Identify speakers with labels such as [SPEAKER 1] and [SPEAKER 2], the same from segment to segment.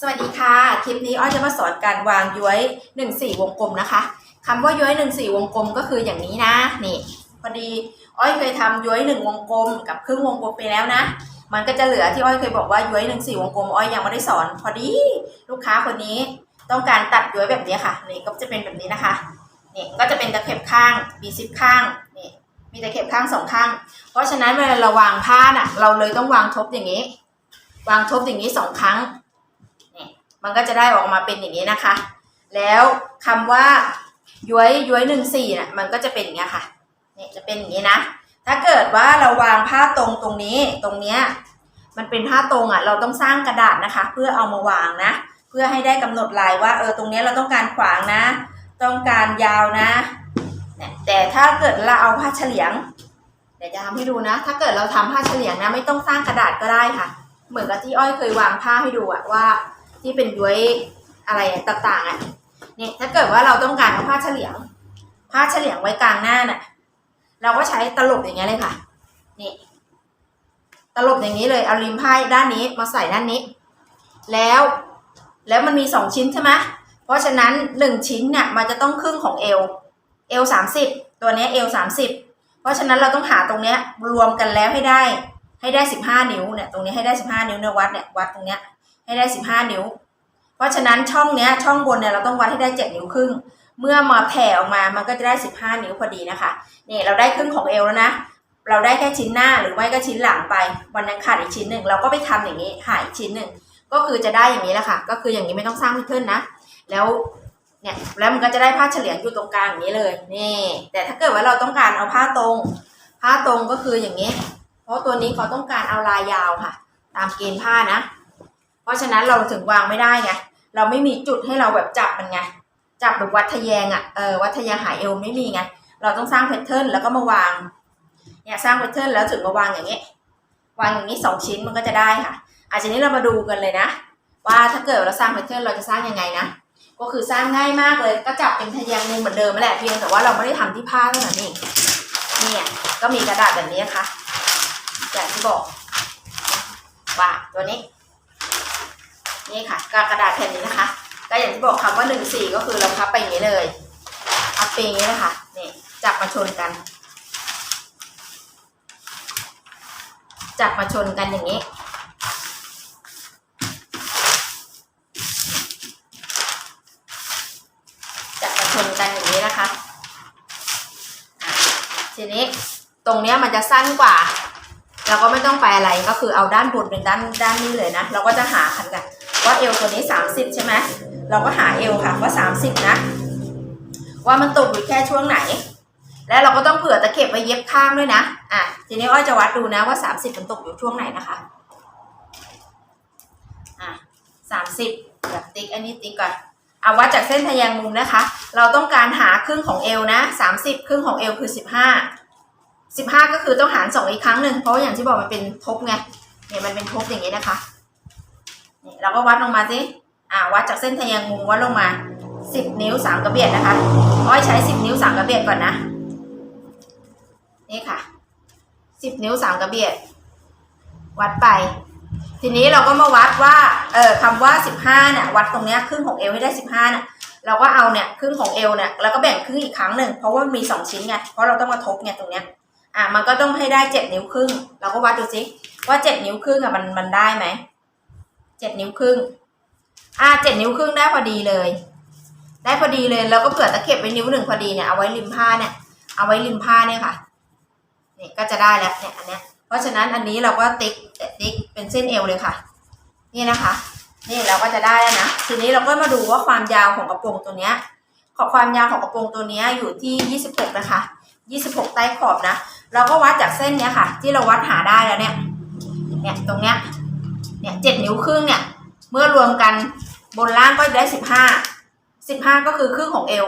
[SPEAKER 1] สวัสดีค่ะ คลิปนี้อ้อยจะมาสอนการวางย้วยหนึ่งสี่วงกลมนะคะคำว่าย้วยหนึ่งสี่วงกลมก็คืออย่างนี้นะนี่พอดีอ้อยเคยทำย้วยหนึ่งวงกลม กับครึ่งวงกลมไปแล้วนะ มันก็จะเหลือที่อ้อยเคยบอกว่าย้วยหนึ่งสี่วงกลมอ้อยยังไม่ได้สอน พอดีลูกค้าคนนี้ต้องการตัดย้วยแบบนี้ค่ะนี่ก็จะเป็นแบบนี้นะคะนี่ก็จะเป็นตะเข็บข้างมีซิปข้างนี่มีตะเข็บข้างสองข้าง เพราะฉะนั้นเวลาเราวางผ้าน่ะเราเลยต้องวางทบอย่างนี้ วางทบอย่างนี้สองครั้ง มันก็จะได้ออกมาเป็นอย่างนี้นะคะ แล้วคำว่าย้วยย้วยหนึ่งสี่น่ะมันก็จะเป็นอย่างนี้ค่ะเนี่ยจะเป็นอย่างนี้นะ ถ้าเกิดว่าเราวางผ้าตรงตรงนี้ตรงเนี้ยมันเป็นผ้าตรงอะเราต้องสร้างกระดาษนะคะ เพื่อเอามาวางนะ เพื่อให้ได้กำหนดลายว่าเออตรงเนี้ยเราต้องการขวางนะ ต้องการยาวนะเนี่ยแต่ถ้าเกิดเราเอาผ้าเฉลียงเดี๋ยวจะทำให้ดูนะ ถ้าเกิดเราทำผ้าเฉลียงนะไม่ต้องสร้างกระดาษก็ได้ค่ะ เหมือนกับที่อ้อยเคยวางผ้าให้ดูอะว่า ที่เป็นย้วยอะไรต่างๆอะเนี่ยถ้าเกิดว่าเราต้องการเอาผ้าเฉลียง ผ้าเฉลียงไว้กลางหน้าน่ะ เราก็ใช้ตลบอย่างเงี้ยเลยค่ะนี่ตลบอย่างนี้เลยเอาริมผ้าด้านนี้มาใส่ด้านนี้ แล้วแล้วมันมีสองชิ้นใช่ไหมเพราะฉะนั้นหนึ่งชิ้นเนี่ยมันจะต้องครึ่งของเอวเอวสามสิบตัวเนี้ยเอวสามสิบเพราะฉะนั้นเราต้องหาตรงเนี้ยรวมกันแล้วให้ได้ให้ได้สิบห้านิ้วเนี่ยตรงนี้ให้ได้สิบห้านิ้วเนี่ยวัดเนี่ยวัดตรงเนี้ยให้ได้สิบห้านิ้ว เพราะฉะนั้นช่องเนี้ยช่องบนเนี่ยเราต้องวัดให้ได้เจ็ดนิ้วครึ่ง เมื่อมาแผ่ออกมามันก็จะได้สิบห้านิ้วพอดีนะคะนี่เราได้ครึ่งของเอวแล้วนะ เราได้แค่ชิ้นหน้าหรือไม่ก็ชิ้นหลังไป วันนั้นขาดอีกชิ้นหนึ่งเราก็ไปทำอย่างนี้หาอีกชิ้นหนึ่งก็คือจะได้อย่างนี้แหละค่ะ ก็คืออย่างนี้ไม่ต้องสร้างแพทเทิร์นนะ แล้วเนี่ยแล้วมันก็จะได้ผ้าเฉลียงอยู่ตรงกลางอย่างนี้เลยนี่แต่ถ้าเกิดว่าเราต้องการเอาผ้าตรง ผ้าตรงก็คืออย่างนี้ เพราะตัวนี้เขาต้องการเอาลายยาวค่ะ ตามเกณฑ์ผ้านะ เพราะฉะนั้นเราถึงวางไม่ได้ไงเราไม่มีจุดให้เราแบบจับมันไงจับแบบวัดทะแยงอะเออวัดทะแยงหายเอวไม่มีไงเราต้องสร้างแพทเทิร์นแล้วก็มาวางเนี่ยสร้างแพทเทิร์นแล้วถึงมาวางอย่างนี้วางอย่างนี้สองชิ้นมันก็จะได้ค่ะอาทีนี้เรามาดูกันเลยนะ ว่าถ้าเกิดเราสร้างแพทเทิร์นเราจะสร้างยังไงนะก็คือสร้างง่ายมากเลยก็จับเป็นทะแยงมุมเหมือนเดิมแหละเพียงแต่ว่าเราไม่ได้ทำที่ผ้าเท่านั้นเองเนี่ยก็มีกระดาษแบบนี้นะคะอย่างที่บอกว่าตัวนี้ นี่ค่ะกระดาษแผ่นนี้นะคะ ก็อย่างที่บอกคำว่าหนึ่งสี่ก็คือเราพับไปอย่างนี้เลยพับไปอย่างนี้นะคะนี่จับมาชนกัน จับมาชนกันอย่างนี้จับมาชนกันอย่างนี้นะคะทีนี้ตรงเนี้ยมันจะสั้นกว่า เราก็ไม่ต้องไปอะไรก็คือเอาด้านบนเป็นด้านด้านนี้เลยนะ เราก็จะหาคันกัน ว่าเอวตัวนี้ 30 ใช่ไหมเราก็หาเอวค่ะว่า 30 นะ ว่ามันตกอยู่แค่ช่วงไหน และเราก็ต้องเผื่อตะเข็บไว้เย็บข้างด้วยนะอะทีนี้อ้อยจะวัดดูนะว่า 30มันตกอยู่ช่วงไหนนะคะอะ30แบบติ๊กอันนี้ติ๊กก่อนเอาวัดจากเส้นทะแยงมุมนะคะ เราต้องการหาครึ่งของเอวนะ 30 ครึ่งของเอวคือ 15 15 ก็คือต้องหารสองอีกครั้งหนึ่งเพราะอย่างที่บอกมันเป็นทบไงเนี่ยมันเป็นทบอย่างนี้นะคะ นี่เราก็วัดลงมาสิอ่าวัดจากเส้นทะแยงมุมวัดลงมาสิบนิ้วสามกระเบียดนะคะอ้อยใช้สิบนิ้วสามกระเบียดก่อนนะ นี่ค่ะสิบนิ้วสามกระเบียด วัดไป ทีนี้เราก็มาวัดว่าเออคำว่าสิบห้าเนี่ยวัดตรงเนี้ยครึ่งของเอวให้ได้สิบห้าเนี่ยเราก็เอาเนี่ยครึ่งของเอวเนี่ยแล้วก็แบ่งครึ่งอีกครั้งหนึ่งเพราะว่ามีสองชิ้นไงเพราะเราต้องมาทบไงตรงเนี้ยอะมันก็ต้องให้ได้เจ็ดนิ้วครึ่ง เราก็วัดดูสิว่าเจ็ดนิ้วครึ่งอะมันมันได้ไหม เจ็ดนิ้วครึ่ง อ่าเจ็ดนิ้วครึ่งได้พอดีเลย ได้พอดีเลยแล้วก็เผื่อตะเข็บไว้นิ้วหนึ่งพอดีเนี่ยเอาไว้ริมผ้าเนี่ย เอาไว้ริมผ้าเนี่ยค่ะเนี่ยก็จะได้แล้วเนี่ยอันเนี้ย เพราะฉะนั้นอันนี้เราก็ติ๊กติ๊กเป็นเส้นเอวเลยค่ะ นี่นะคะ นี่เราก็จะได้แล้วนะทีนี้เราก็มาดูว่าความยาวของกระโปรงตัวเนี้ยขอบความยาวของกระโปรงตัวเนี้ยอยู่ที่ยี่สิบหกนะคะยี่สิบหกใต้ขอบนะ เราก็วัดจากเส้นเนี้ยค่ะ ที่เราวัดหาได้แล้วเนี่ย เนี่ยตรงเนี้ย เนี่ยเจ็ดนิ้วครึ่งเนี่ย เมื่อรวมกันบนล่างก็ได้สิบห้าสิบห้าก็คือครึ่งของเอว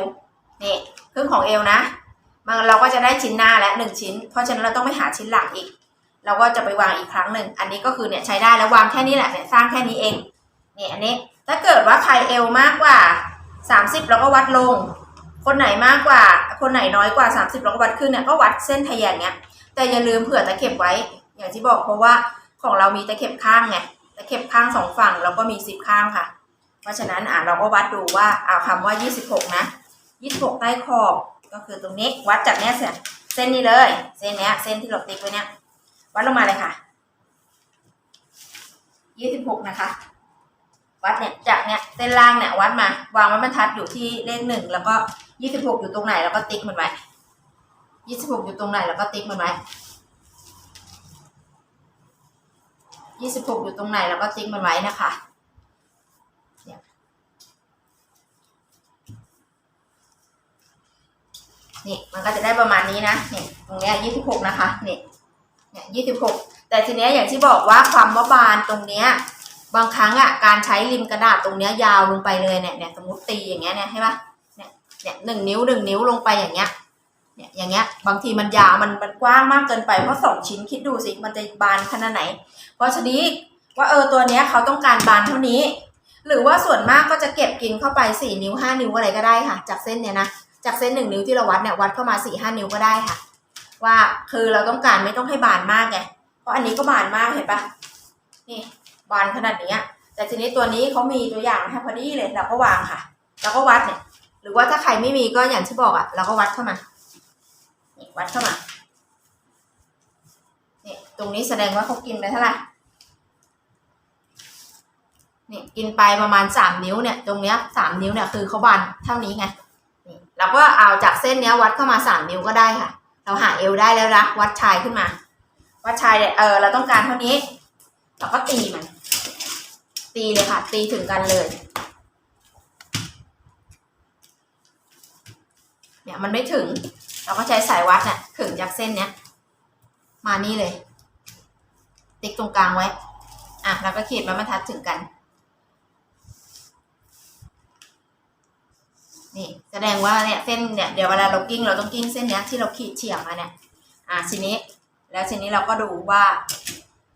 [SPEAKER 1] นี่ครึ่งของเอวนะมันเราก็จะได้ชิ้นหน้าและหนึ่งชิ้น เพราะฉะนั้นเราต้องไปหาชิ้นหลังอีก เราก็จะไปวางอีกครั้งหนึ่งอันนี้ก็คือเนี่ยใช้ได้แล้ววางแค่นี้แหละเนี่ยสร้างแค่นี้เองเนี่ยอันนี้ถ้าเกิดว่าใครเอวมากกว่าสามสิบเราก็วัดลง คนไหนมากกว่า คนไหนน้อยกว่าสามสิบเราก็วัดขึ้นเนี่ยก็วัดเส้นทะแยงเนี้ยแต่อย่าลืมเผื่อตะเข็บไว้ อย่างที่บอกเพราะว่าของเรามีตะเข็บข้างไง ตะเข็บข้างสองฝั่งแล้วก็มีสิบข้างค่ะ เพราะฉะนั้นอะเราก็วัดดูว่าเอาคำว่า26นะ26ใต้ขอบก็คือตรงนี้วัดจากเนี้ยเส้นเส้นนี้เลย เส้นเนี้ยเส้นที่เราติ๊กไว้เนี้ยวัดลงมาเลยค่ะ26นะคะ วัดเนี่ยจากเนี่ยเส้นล่างเนี่ยวัดมา วางไว้บรรทัดอยู่ที่เลขหนึ่งแล้วก็26อยู่ตรงไหนแล้วก็ติ๊กมันไว้26อยู่ตรงไหนแล้วก็ติ๊กมันไว้ 26อยู่ตรงไหนแล้วก็ติ๊กมันไว้นะคะนี่มันก็จะได้ประมาณนี้นะเนี่ยตรงเนี้ยยี่สิบหกนะคะเนี่ยเนี่ยยี่สิบหกแต่ทีเนี้ยอย่างที่บอกว่าความว่าบานตรงเนี้ยบางครั้งอะการใช้ริมกระดาษตรงเนี้ยยาวลงไปเลยเนี่ยเนี่ยสมมติตีอย่างเงี้ยเนี่ยใช่ปะเนี่ยเนี่ยหนึ่งนิ้วหนึ่งนิ้วลงไปอย่างเงี้ย เนี่ยอย่างเงี้ยบางทีมันยาวมันมันกว้างมากเกินไปเพราะสองชิ้นคิดดูสิมันจะบานขนาดไหน เพราะฉะนี้ว่าเออตัวเนี้ยเขาต้องการบานเท่านี้ หรือว่าส่วนมากก็จะเก็บกินเข้าไปสี่นิ้วห้านิ้วอะไรก็ได้ค่ะ จากเส้นเนี้ยนะจากเส้นหนึ่งนิ้วที่เราวัดเนี่ยวัดเข้ามาสี่ห้านิ้วก็ได้ค่ะ ว่าคือเราต้องการไม่ต้องให้บานมากไงเพราะอันนี้ก็บานมากเห็นปะนี่บานขนาดนี้อะแต่ทีนี้ตัวนี้เขามีตัวอย่างให้พอดีเลยเราก็วางค่ะเราก็วัดเนี่ย หรือว่าถ้าใครไม่มีก็อย่างที่บอกอะเราก็วัดเข้ามา นี่วัดเข้ามานี่ตรงนี้แสดงว่าเขากินไปเท่าไหร่นี่กินไปประมาณสามนิ้วเนี่ยตรงเนี้ยสามนิ้วเนี่ยคือเขาบานเท่านี้ไงเราก็เอาจากเส้นเนี้ยวัดเข้ามาสามนิ้วก็ได้ค่ะ เราหาเอวได้แล้วนะวัดชายขึ้นมา วัดชายเนี่ยเออเราต้องการเท่านี้เราก็ตีมัน ตีเลยค่ะ ตีถึงกันเลย เนี่ยมันไม่ถึง เราก็ใช้สายวัดเนี่ยถึงจากเส้นเนี้ย มานี่เลย ติ๊กตรงกลางไว้ อะแล้วก็ขีดไม้บรรทัดถึงกัน นี่แสดงว่าเนี่ยเส้นเนี่ยเดี๋ยวเวลาเรากิ้งเราต้องกิ้งเส้นเนี้ยที่เราขีดเฉียงมาเนี่ย อ่าทีนี้ แล้วทีนี้เราก็ดูว่า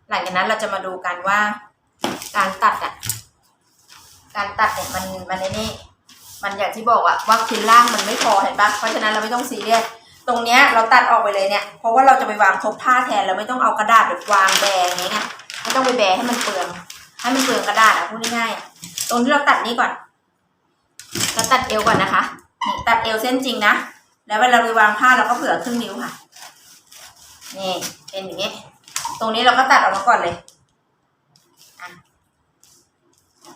[SPEAKER 1] หลังจากนั้นเราจะมาดูกันว่า การตัดอะการตัดเนี่ยมันมันในนี่มันอย่างที่บอกอะว่าชิ้นล่างมันไม่พอเห็นปะเพราะฉะนั้นเราไม่ต้องซีเรียส ตรงเนี้ยเราตัดออกไปเลยเนี่ย เพราะว่าเราจะไปวางทบผ้าแทนเราไม่ต้องเอากระดาษแบบวางแบงอย่างเงี้ยไม่ต้องไปแบให้มันเปลือง ให้มันเปลืองกระดาษอะพูดง่ายๆตรงที่เราตัดนี้ก่อนเราตัดเอวก่อนนะคะนี่ตัดเอวเส้นจริงนะแล้วเวลาเราวางผ้าเราก็เผื่อครึ่งนิ้วค่ะนี่เป็นอย่างนี้ ตรงนี้เราก็ตัดออกมาก่อนเลย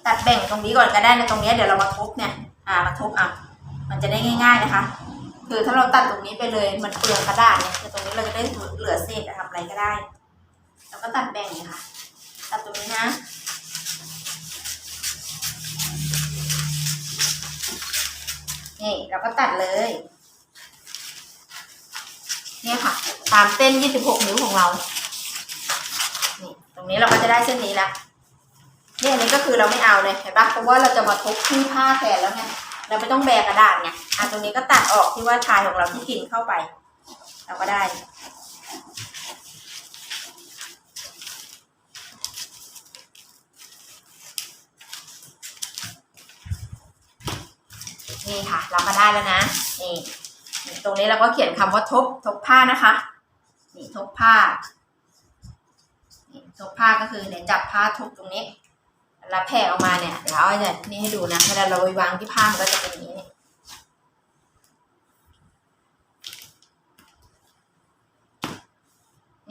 [SPEAKER 1] ตัดแบ่งตรงนี้ก่อนก็ได้นะตรงนี้เดี๋ยวเรามาทบเนี่ย อ่ามาทุบอะมันจะได้ง่าย ๆนะคะ คือถ้าเราตัดตรงนี้ไปเลยมันเปลืองกระดาษเนี่ยแต่ตรงนี้เราจะได้เหลือเศษอะทำอะไรก็ได้ แล้วก็ตัดแบ่งเลยค่ะ ตัดตรงนี้นะนี่เราก็ตัดเลย เนี่ยค่ะ ตามเส้น 26 นิ้วของเรา นี่ ตรงนี้เราก็จะได้เส้นนี้ละเนี่ยอันนี้ก็คือเราไม่เอาเลยเห็นปะเพราะว่าเราจะมาทุบที่ผ้าแทนแล้วไง เราไม่ต้องแบกกระดาษไงอะตรงนี้ก็ตัดออกที่ว่าชายของเราที่กินเข้าไป เราก็ได้ นี่ค่ะ เราก็ได้แล้วนะ นี่ ตรงนี้เราก็เขียนคำว่าทบ ทบผ้านะคะ นี่ทบผ้า นี่ทบผ้าก็คือเนี่ยจับผ้าทบตรงนี้ แล้วแผ่ออกมาเนี่ยเดี๋ยวเอาจะนี่ให้ดูนะเวลาเราไปวางที่ผ้ามันก็จะเป็นอย่างนี้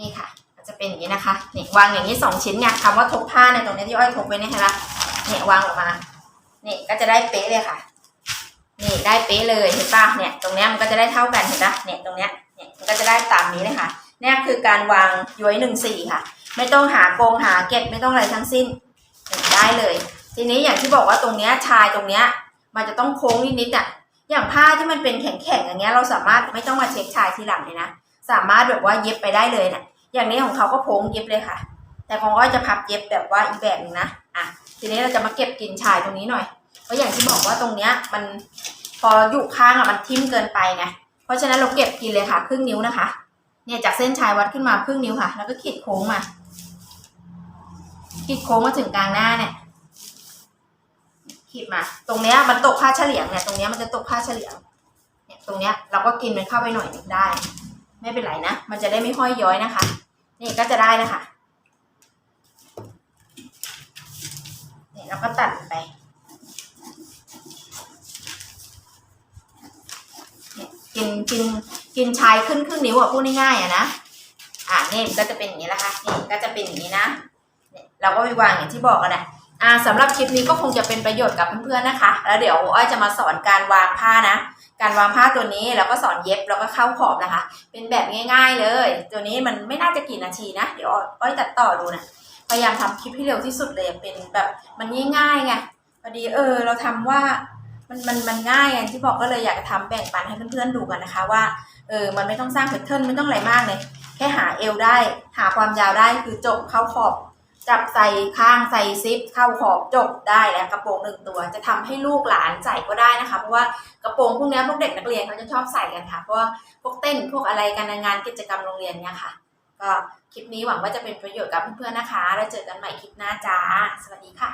[SPEAKER 1] นี่ค่ะจะเป็นอย่างนี้นะคะนี่วางอย่างนี้สองชิ้นไงคำว่าทบผ้าในตรงนี้ที่อ้อยทบไว้เนี่ยเห็นปะเนี่ยวางออกมานี่ก็จะได้เป๊ะเลยค่ะ นี่ได้เป๊ะเลยเห็นปะเนี่ย ตรงนี้มันก็จะได้เท่ากันเห็นปะเนี่ยตรงเนี้ยเนี่ยมันก็จะได้ตามนี้เลยค่ะนี่คือการวางย้อยหนึ่งสี่ค่ะ ไม่ต้องหาโกงหาเก็บไม่ต้องอะไรทั้งสิ้น ได้เลย ทีนี้อย่างที่บอกว่าตรงเนี้ยชายตรงเนี้ย มันจะต้องโค้งนิดๆอะอย่างผ้าที่มันเป็นแข็งๆอย่างเงี้ยเราสามารถไม่ต้องมาเช็คชายทีหลังเลยนะสามารถแบบว่าเย็บไปได้เลยนะอย่างนี้ของเขาก็โค้งเย็บเลยค่ะ แต่ของอ้อยจะพับเย็บแบบว่าอีแบบหนึงนะอะทีนี้เราจะมาเก็บกินชายตรงนี้หน่อยเพราะอย่างที่บอกว่าตรงเนี้ยมันพออยู่ข้างอะมันทิ่มเกินไปไงเพราะฉะนั้นเราเก็บกินเลยค่ะ ครึ่งนิ้วนะคะ เนี่ยจากเส้นชายวัดขึ้นมาครึ่งนิ้วค่ะ แล้วก็ขีดโค้งมา ขีดโค้งมาถึงกลางหน้าเนี่ย ขีดมา ตรงเนี้ยมันตกค่าเฉลี่ยงเนี่ย ตรงเนี้ยมันจะตกค่าเฉลี่ยง เนี่ย ตรงเนี้ยเราก็กินมันเข้าไปหน่อยได้ ไม่เป็นไรนะ มันจะได้ไม่ห้อยย้อยนะคะ นี่ก็จะได้นะคะเนี่ยเราก็ตัดไปกินกินกินชายขึ้นครึ่งนิ้วอะพูดง่ายๆอะนะ อะนี่ก็จะเป็นอย่างนี้ละค่ะนี่ก็จะเป็นอย่างนี้นะ เราก็ไปวางอย่างที่บอกกันแหละอ่าสำหรับคลิปนี้ก็คงจะเป็นประโยชน์กับเพื่อนๆนะคะ แล้วเดี๋ยวอ้อยจะมาสอนการวางผ้านะ การวางผ้าตัวนี้แล้วก็สอนเย็บแล้วก็เข้าขอบนะคะ เป็นแบบง่าย ๆเลย ตัวนี้มันไม่น่าจะกี่นาทีนะ เดี๋ยวอ้อยตัดต่อดูนะ พยายามทำคลิปให้เร็วที่สุดเลยเป็นแบบมันง่ายๆไงพอดีเออ เราทำว่ามันมันมันง่ายอย่างที่บอกก็เลยอยากจะทำแบ่งปันให้เพื่อนๆดูกันนะคะ ว่าเออมันไม่ต้องสร้างแพทเทิร์นไม่ต้องอะไรมากเลยแค่หาเอวได้ หาความยาวได้คือจบเข้าขอบ จับใส่ข้างใส่ซิปเข้าขอบจบได้แล้วกระโปรงหนึ่งตัว จะทำให้ลูกหลานใส่ก็ได้นะคะ เพราะว่ากระโปรงพวกนี้พวกเด็กนักเรียนเขาจะชอบใส่กันค่ะเพราะว่าพวกเต้นพวกอะไรกันในงานกิจกรรมโรงเรียนเนี่ยค่ะ ก็คลิปนี้หวังว่าจะเป็นประโยชน์กับเพื่อนๆนะคะ แล้วเจอกันใหม่คลิปหน้าจ้าสวัสดีค่ะ